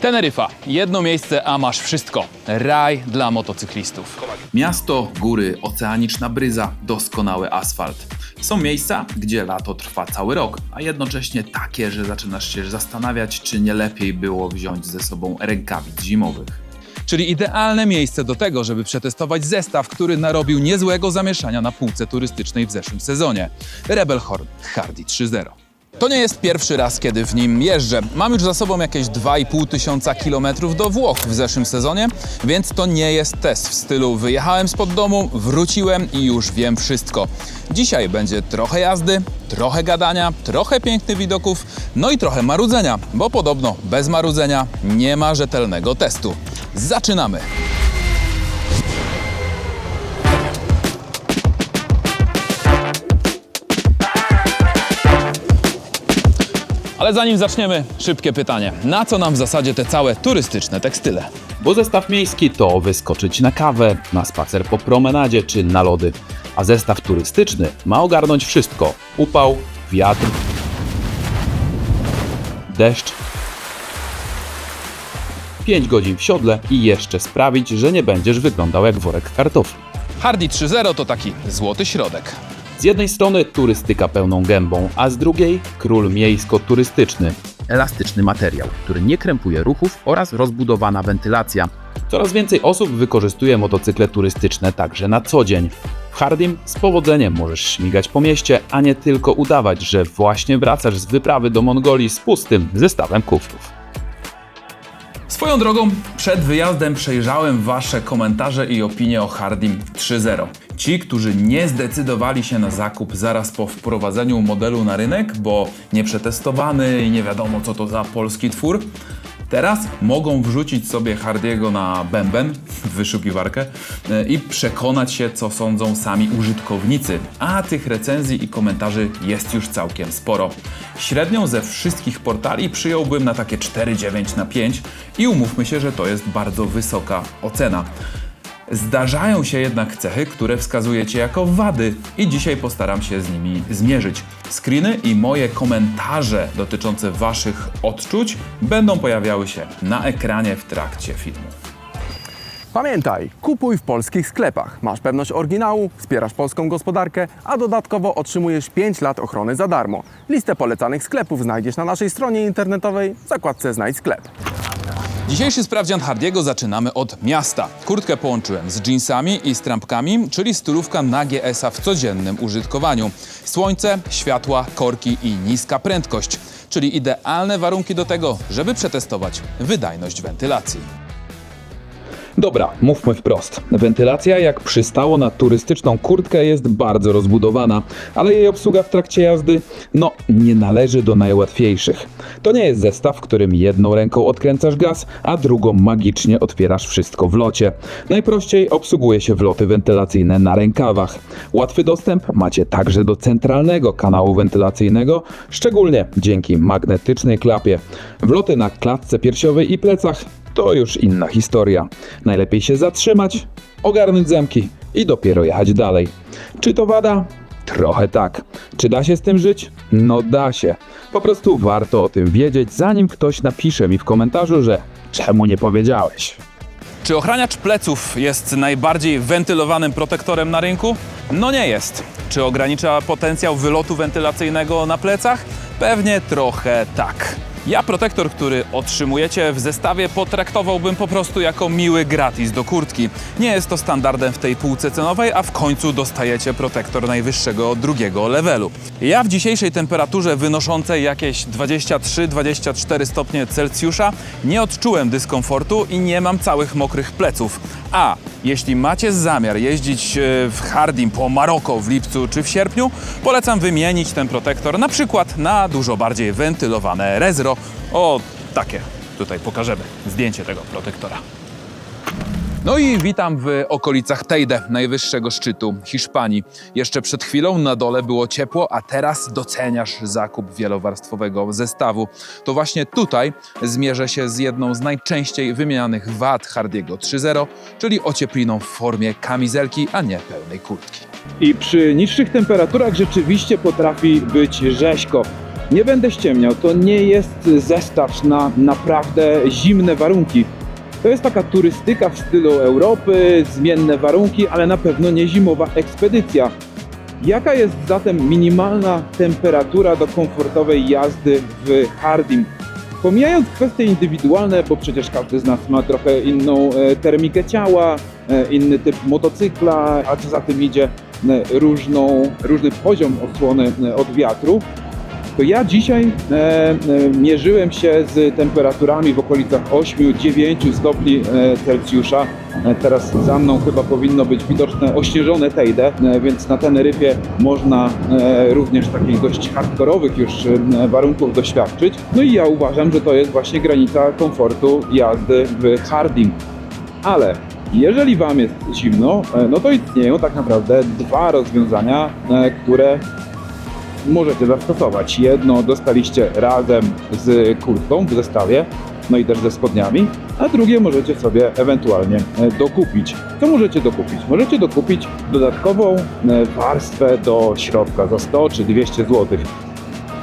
Teneryfa. Jedno miejsce, a masz wszystko. Raj dla motocyklistów. Miasto, góry, oceaniczna bryza, doskonały asfalt. Są miejsca, gdzie lato trwa cały rok, a jednocześnie takie, że zaczynasz się zastanawiać, czy nie lepiej było wziąć ze sobą rękawic zimowych. Czyli idealne miejsce do tego, żeby przetestować zestaw, który narobił niezłego zamieszania na półce turystycznej w zeszłym sezonie. Rebelhorn Hardy 3.0. To nie jest pierwszy raz, kiedy w nim jeżdżę. Mam już za sobą jakieś 2,5 tysiąca kilometrów do Włoch w zeszłym sezonie, więc to nie jest test w stylu wyjechałem spod domu, wróciłem i już wiem wszystko. Dzisiaj będzie trochę jazdy, trochę gadania, trochę pięknych widoków, no i trochę marudzenia, bo podobno bez marudzenia nie ma rzetelnego testu. Zaczynamy! Ale zanim zaczniemy, szybkie pytanie. Na co nam w zasadzie te całe turystyczne tekstyle? Bo zestaw miejski to wyskoczyć na kawę, na spacer po promenadzie czy na lody, a zestaw turystyczny ma ogarnąć wszystko: upał, wiatr, deszcz, 5 godzin w siodle i jeszcze sprawić, że nie będziesz wyglądał jak worek kartofli. Hardy 3.0 to taki złoty środek. Z jednej strony turystyka pełną gębą, a z drugiej król miejsko-turystyczny. Elastyczny materiał, który nie krępuje ruchów oraz rozbudowana wentylacja. Coraz więcej osób wykorzystuje motocykle turystyczne także na co dzień. W Hardim z powodzeniem możesz śmigać po mieście, a nie tylko udawać, że właśnie wracasz z wyprawy do Mongolii z pustym zestawem kufrów. Swoją drogą, przed wyjazdem przejrzałem Wasze komentarze i opinie o Hardim 3.0. Ci, którzy nie zdecydowali się na zakup zaraz po wprowadzeniu modelu na rynek, bo nieprzetestowany i nie wiadomo co to za polski twór, teraz mogą wrzucić sobie Hardiego na bęben, wyszukiwarkę e, i przekonać się, co sądzą sami użytkownicy. A tych recenzji i komentarzy jest już całkiem sporo. Średnią ze wszystkich portali przyjąłbym na takie 4,9 na 5 i umówmy się, że to jest bardzo wysoka ocena. Zdarzają się jednak cechy, które wskazujecie jako wady i dzisiaj postaram się z nimi zmierzyć. Screeny i moje komentarze dotyczące Waszych odczuć będą pojawiały się na ekranie w trakcie filmu. Pamiętaj, kupuj w polskich sklepach. Masz pewność oryginału, wspierasz polską gospodarkę, a dodatkowo otrzymujesz 5 lat ochrony za darmo. Listę polecanych sklepów znajdziesz na naszej stronie internetowej w zakładce Znajdź sklep. Dzisiejszy sprawdzian Hardiego zaczynamy od miasta. Kurtkę połączyłem z jeansami i z trampkami, czyli stylówka na GS-a w codziennym użytkowaniu. Słońce, światła, korki i niska prędkość, czyli idealne warunki do tego, żeby przetestować wydajność wentylacji. Dobra, mówmy wprost. Wentylacja, jak przystało na turystyczną kurtkę, jest bardzo rozbudowana, ale jej obsługa w trakcie jazdy, no, nie należy do najłatwiejszych. To nie jest zestaw, w którym jedną ręką odkręcasz gaz, a drugą magicznie otwierasz wszystko w locie. Najprościej obsługuje się wloty wentylacyjne na rękawach. Łatwy dostęp macie także do centralnego kanału wentylacyjnego, szczególnie dzięki magnetycznej klapie. Wloty na klatce piersiowej i plecach to już inna historia. Najlepiej się zatrzymać, ogarnąć zamki i dopiero jechać dalej. Czy to wada? Trochę tak. Czy da się z tym żyć? No da się. Po prostu warto o tym wiedzieć, zanim ktoś napisze mi w komentarzu, że czemu nie powiedziałeś. Czy ochraniacz pleców jest najbardziej wentylowanym protektorem na rynku? No nie jest. Czy ogranicza potencjał wylotu wentylacyjnego na plecach? Pewnie trochę tak. Ja protektor, który otrzymujecie w zestawie, potraktowałbym po prostu jako miły gratis do kurtki. Nie jest to standardem w tej półce cenowej, a w końcu dostajecie protektor najwyższego drugiego levelu. Ja w dzisiejszej temperaturze wynoszącej jakieś 23-24 stopnie Celsjusza nie odczułem dyskomfortu i nie mam całych mokrych pleców. A jeśli macie zamiar jeździć e, w Hardim po Maroko w lipcu czy w sierpniu, polecam wymienić ten protektor na przykład na dużo bardziej wentylowane Rezro. O, takie. Tutaj pokażemy zdjęcie tego protektora. No i witam w okolicach Teide, najwyższego szczytu Hiszpanii. Jeszcze przed chwilą na dole było ciepło, a teraz doceniasz zakup wielowarstwowego zestawu. To właśnie tutaj zmierzę się z jedną z najczęściej wymienianych wad Hardiego 3.0, czyli ociepliną w formie kamizelki, a nie pełnej kurtki. I przy niższych temperaturach rzeczywiście potrafi być rzeźko. Nie będę ściemniał, to nie jest zestaw na naprawdę zimne warunki. To jest taka turystyka w stylu Europy, zmienne warunki, ale na pewno nie zimowa ekspedycja. Jaka jest zatem minimalna temperatura do komfortowej jazdy w Hardim? Pomijając kwestie indywidualne, bo przecież każdy z nas ma trochę inną e, termikę ciała, e, inny typ motocykla, a co za tym idzie e, różną, różny poziom osłony od wiatru, ja dzisiaj e, e, mierzyłem się z temperaturami w okolicach 8-9 stopni e, Celsjusza. E, teraz za mną chyba powinno być widoczne ośnieżone Tejde, więc na Teneryfie można również takich dość hardkorowych już warunków doświadczyć. No i ja uważam, że to jest właśnie granica komfortu jazdy w Hardim. Ale jeżeli Wam jest zimno, no to istnieją tak naprawdę dwa rozwiązania, które możecie zastosować. Jedno dostaliście razem z kurtką w zestawie, no i też ze spodniami, a drugie możecie sobie ewentualnie e, dokupić. Co możecie dokupić? Możecie dokupić dodatkową e, warstwę do środka za 100 czy 200 zł.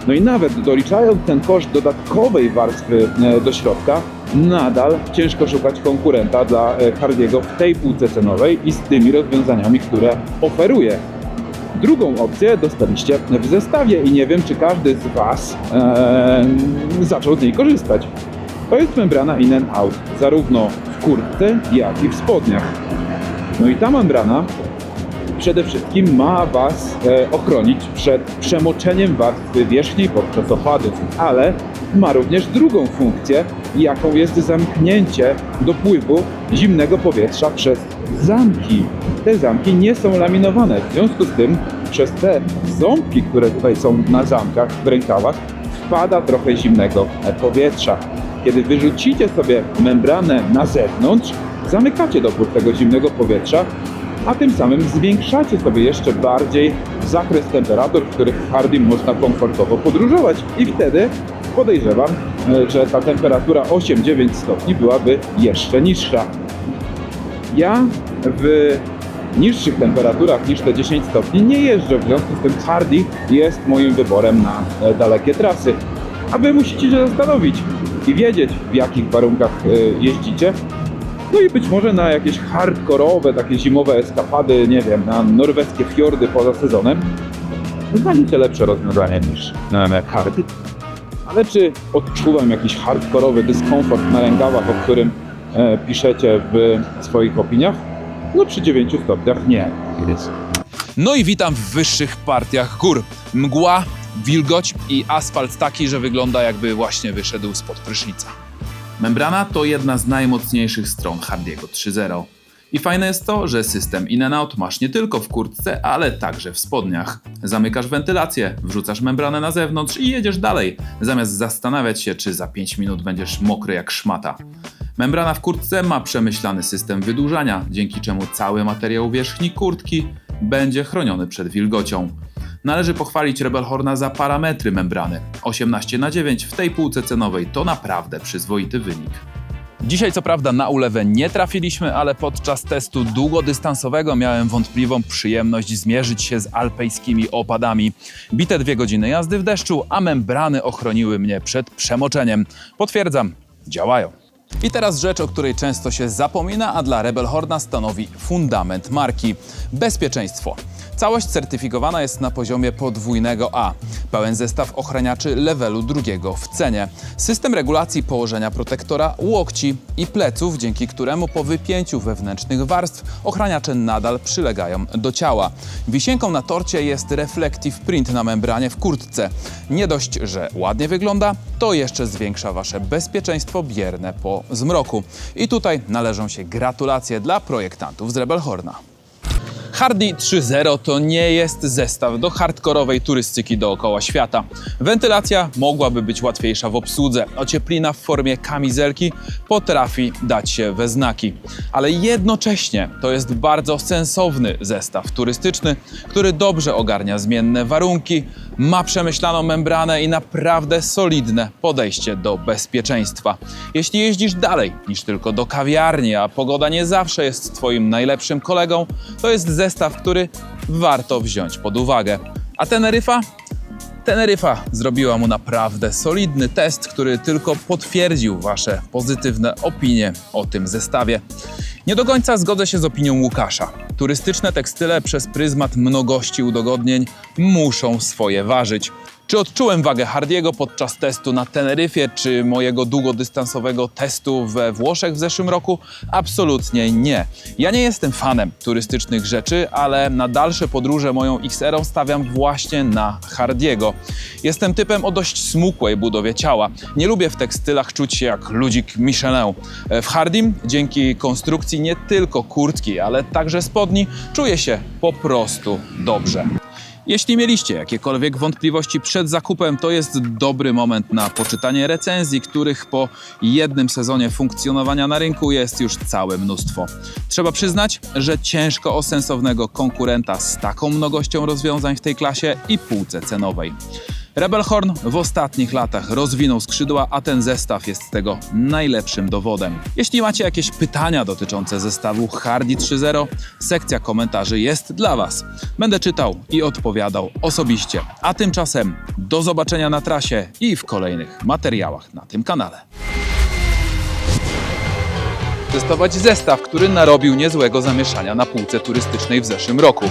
No i nawet doliczając ten koszt dodatkowej warstwy e, do środka, nadal ciężko szukać konkurenta dla Hardiego w tej półce cenowej i z tymi rozwiązaniami, które oferuje. Drugą opcję dostaliście w zestawie i nie wiem, czy każdy z Was e, zaczął z niej korzystać. To jest membrana in and out, zarówno w kurtce, jak i w spodniach. No i ta membrana przede wszystkim ma Was e, ochronić przed przemoczeniem warstwy wierzchniej podczas opadu, ale ma również drugą funkcję, jaką jest zamknięcie dopływu zimnego powietrza przez zamki. Te zamki nie są laminowane, w związku z tym przez te ząbki, które tutaj są na zamkach w rękawach, wpada trochę zimnego powietrza. Kiedy wyrzucicie sobie membranę na zewnątrz, zamykacie dopływ tego zimnego powietrza, a tym samym zwiększacie sobie jeszcze bardziej zakres temperatur, w których w Hardim można komfortowo podróżować. I wtedy podejrzewam, e, że ta temperatura 8-9 stopni byłaby jeszcze niższa. Ja w niższych temperaturach niż te 10 stopni nie jeżdżę, w związku z tym Hardy jest moim wyborem na e, dalekie trasy. A wy musicie się zastanowić i wiedzieć, w jakich warunkach e, jeździcie. No i być może na jakieś hardkorowe, takie zimowe eskapady, nie wiem, na norweskie fiordy poza sezonem, znajdziecie lepsze rozwiązanie niż e, Hardy. Ale czy odczuwam jakiś hardkorowy dyskomfort na rękawach, o którym piszecie w swoich opiniach? No przy 9 stopniach nie. No i witam w wyższych partiach gór. Mgła, wilgoć i asfalt taki, że wygląda jakby właśnie wyszedł spod prysznica. Membrana to jedna z najmocniejszych stron Hardiego 3.0. I fajne jest to, że system in out masz nie tylko w kurtce, ale także w spodniach. Zamykasz wentylację, wrzucasz membranę na zewnątrz i jedziesz dalej, zamiast zastanawiać się, czy za 5 minut będziesz mokry jak szmata. Membrana w kurtce ma przemyślany system wydłużania, dzięki czemu cały materiał wierzchni kurtki będzie chroniony przed wilgocią. Należy pochwalić Rebel Horna za parametry membrany. 18 na 9 w tej półce cenowej to naprawdę przyzwoity wynik. Dzisiaj co prawda na ulewę nie trafiliśmy, ale podczas testu długodystansowego miałem wątpliwą przyjemność zmierzyć się z alpejskimi opadami. Bite dwie godziny jazdy w deszczu, a membrany ochroniły mnie przed przemoczeniem. Potwierdzam, działają. I teraz rzecz, o której często się zapomina, a dla Rebel Horna stanowi fundament marki. Bezpieczeństwo. Całość certyfikowana jest na poziomie podwójnego A. Pełen zestaw ochraniaczy levelu drugiego w cenie. System regulacji położenia protektora łokci i pleców, dzięki któremu po wypięciu wewnętrznych warstw ochraniacze nadal przylegają do ciała. Wisienką na torcie jest reflective print na membranie w kurtce. Nie dość, że ładnie wygląda, to jeszcze zwiększa Wasze bezpieczeństwo bierne po zmroku. I tutaj należą się gratulacje dla projektantów z Rebel Horna. Hardy 3.0 to nie jest zestaw do hardkorowej turystyki dookoła świata. Wentylacja mogłaby być łatwiejsza w obsłudze. Ocieplina w formie kamizelki potrafi dać się we znaki. Ale jednocześnie to jest bardzo sensowny zestaw turystyczny, który dobrze ogarnia zmienne warunki, ma przemyślaną membranę i naprawdę solidne podejście do bezpieczeństwa. Jeśli jeździsz dalej niż tylko do kawiarni, a pogoda nie zawsze jest Twoim najlepszym kolegą, to jest zestaw, który warto wziąć pod uwagę. A Teneryfa? Teneryfa zrobiła mu naprawdę solidny test, który tylko potwierdził Wasze pozytywne opinie o tym zestawie. Nie do końca zgodzę się z opinią Łukasza. Turystyczne tekstyle przez pryzmat mnogości udogodnień muszą swoje ważyć. Czy odczułem wagę Hardiego podczas testu na Teneryfie, czy mojego długodystansowego testu we Włoszech w zeszłym roku? Absolutnie nie. Ja nie jestem fanem turystycznych rzeczy, ale na dalsze podróże moją XR stawiam właśnie na Hardiego. Jestem typem o dość smukłej budowie ciała. Nie lubię w tekstylach czuć się jak ludzik Michelin. W Hardim dzięki konstrukcji nie tylko kurtki, ale także spodni czuję się po prostu dobrze. Jeśli mieliście jakiekolwiek wątpliwości przed zakupem, to jest dobry moment na poczytanie recenzji, których po jednym sezonie funkcjonowania na rynku jest już całe mnóstwo. Trzeba przyznać, że ciężko o sensownego konkurenta z taką mnogością rozwiązań w tej klasie i półce cenowej. Rebelhorn w ostatnich latach rozwinął skrzydła, a ten zestaw jest tego najlepszym dowodem. Jeśli macie jakieś pytania dotyczące zestawu Hardy 3.0, sekcja komentarzy jest dla Was. Będę czytał i odpowiadał osobiście. A tymczasem do zobaczenia na trasie i w kolejnych materiałach na tym kanale. Testować zestaw, który narobił niezłego zamieszania na półce turystycznej w zeszłym roku.